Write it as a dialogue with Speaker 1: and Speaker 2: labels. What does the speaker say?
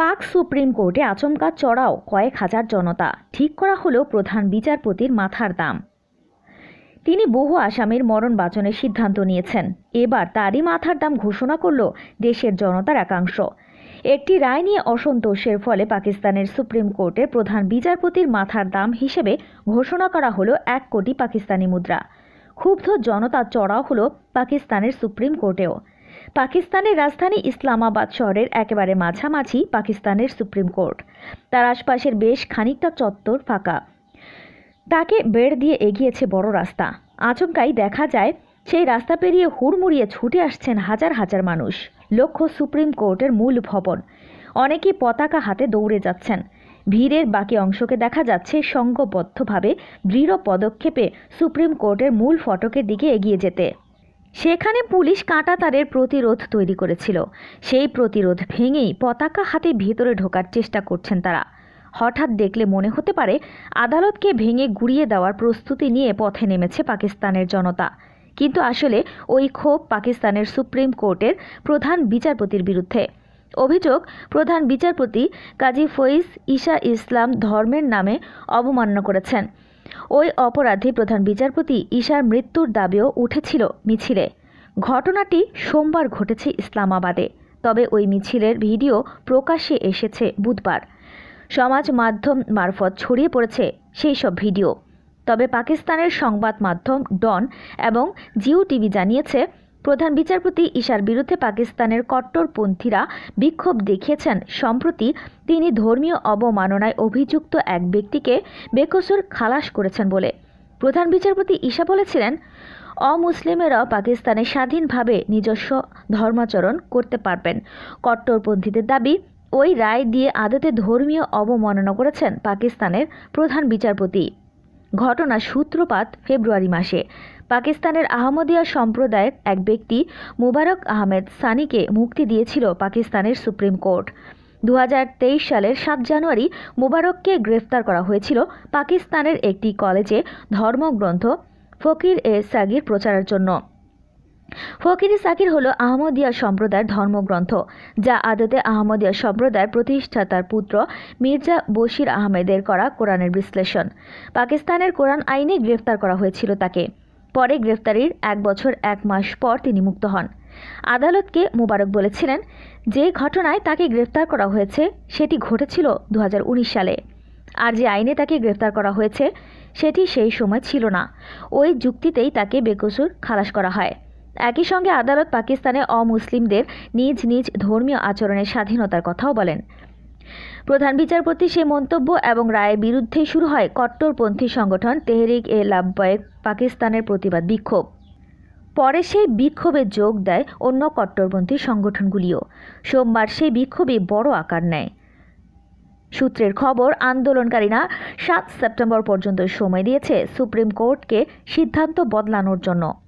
Speaker 1: পাক সুপ্রিম কোর্টে আচমকা চড়াও কয়েক হাজার জনতা। ঠিক করা হলো প্রধান বিচারপতির মাথার দাম। তিনি বহু আসামির মরণ বাঁচনের সিদ্ধান্ত নিয়েছেন। এবার তারই মাথার দাম ঘোষণা করল দেশের জনতার একাংশ। একটি রায় নিয়ে অসন্তোষের ফলে পাকিস্তানের সুপ্রিম কোর্টের প্রধান বিচারপতির মাথার দাম হিসেবে ঘোষণা করা হলো এক কোটি পাকিস্তানি মুদ্রা। ক্ষুব্ধ জনতা চড়াও হলো পাকিস্তানের সুপ্রিম কোর্টেও। পাকিস্তানের রাজধানী ইসলামাবাদ শহরের একেবারে মাঝামাঝি পাকিস্তানের সুপ্রিম কোর্ট। তার আশপাশের বেশ খানিকটা চত্বর ফাঁকা। তাকে বেড় দিয়ে এগিয়েছে বড় রাস্তা। আচমকাই দেখা যায়, সেই রাস্তা পেরিয়ে হুড়মুড়িয়ে ছুটে আসছেন হাজার হাজার মানুষ, লক্ষ্য সুপ্রিম কোর্টের মূল ভবন। অনেকেই পতাকা হাতে দৌড়ে যাচ্ছেন। ভিড়ের বাকি অংশকে দেখা যাচ্ছে সংঘবদ্ধভাবে দৃঢ় পদক্ষেপে সুপ্রিম কোর্টের মূল ফটকের দিকে এগিয়ে যেতে। সেখানে পুলিশ কাঁটাতারের প্রতিরোধ তৈরি করেছিল। সেই প্রতিরোধ ভেঙেই পতাকা হাতে ভেতরে ঢোকার চেষ্টা করছেন তারা। হঠাৎ দেখলে মনে হতে পারে, আদালতকে ভেঙে গুড়িয়ে দেওয়ার প্রস্তুতি নিয়ে পথে নেমেছে পাকিস্তানের জনতা। কিন্তু আসলে ওই ক্ষোভ পাকিস্তানের সুপ্রিম কোর্টের প্রধান বিচারপতির বিরুদ্ধে। অভিযোগ, প্রধান বিচারপতি কাজী ফৈজ ঈশা ইসলাম ধর্মের নামে অবমাননা করেছেন। ওই অপরাধী প্রধান বিচারপতি ঈশার মৃত্যুর দাবিও উঠেছিল মিছিলে। ঘটনাটি সোমবার ঘটেছে ইসলামাবাদে। তবে ওই মিছিলের ভিডিও প্রকাশ্যে এসেছে বুধবার। সমাজ মাধ্যম মারফত ছড়িয়ে পড়েছে সেই সব ভিডিও। তবে পাকিস্তানের সংবাদ মাধ্যম ডন এবং জিও টিভি জানিয়েছে প্রধান বিচারপতি ঈশার বিরুদ্ধে পাকিস্তানের কট্টরপন্থীরা বিক্ষোভ দেখিয়েছেন। সম্প্রতি তিনি ধর্মীয় অবমাননায় অভিযুক্ত এক ব্যক্তিকে বেকসুর খালাস করেছেন বলে। প্রধান বিচারপতি ঈশা বলেছিলেন, অমুসলিমেরাও পাকিস্তানে স্বাধীনভাবে নিজস্ব ধর্মাচরণ করতে পারবেন। কট্টরপন্থীদের দাবি, ওই রায় দিয়ে আদতে ধর্মীয় অবমাননা করেছেন পাকিস্তানের প্রধান বিচারপতি। ঘটনা সূত্রপাত ফেব্রুয়ারি মাসে। পাকিস্তানের আহমদিয়া সম্প্রদায়ের এক ব্যক্তি মুবারক আহমেদ সানিকে মুক্তি দিয়েছিল পাকিস্তানের সুপ্রিম কোর্ট। দু হাজার তেইশ সালের সাত জানুয়ারি মুবারককে গ্রেফতার করা হয়েছিল পাকিস্তানের একটি কলেজে ধর্মগ্রন্থ ফকির এ সাগির প্রচারের জন্য। ফকির সাকির হলো আহমদিয়া সম্প্রদায়ের ধর্মগ্রন্থ, যা আদতে আহমদিয়া সম্প্রদায়ের প্রতিষ্ঠাতার পুত্র মির্জা বশির আহমেদের করা কোরআনের বিশ্লেষণ। পাকিস্তানের কোরআন আইনে গ্রেফতার করা হয়েছিল তাকে। পরে গ্রেফতারির এক বছর এক মাস পর তিনি মুক্ত হন। আদালতকে মুবারক বলেছিলেন, যে ঘটনায় তাকে গ্রেফতার করা হয়েছে, সেটি ঘটেছিল দু হাজার উনিশ সালে। আর যে আইনে তাকে গ্রেফতার করা হয়েছে, সেটি সেই সময় ছিল না। ওই যুক্তিতেই তাকে বেকসুর খালাস করা হয়। একই সঙ্গে আদালত পাকিস্তানে অমুসলিমদের নিজ নিজ ধর্মীয় আচরণের স্বাধীনতার কথাও বলেন। প্রধান বিচারপতি সে মন্তব্য এবং রায়ের বিরুদ্ধেই শুরু হয় কট্টরপন্থী সংগঠন তেহরিক এ লাভবায়েক পাকিস্তানের প্রতিবাদ বিক্ষোভ। পরে সেই বিক্ষোভে যোগ দেয় অন্য কট্টরপন্থী সংগঠনগুলিও। সোমবার সেই বিক্ষোভে বড় আকার নেয়। সূত্রের খবর, আন্দোলনকারীরা সাত সেপ্টেম্বর পর্যন্ত সময় দিয়েছে সুপ্রিম কোর্টকে সিদ্ধান্ত বদলানোর জন্য।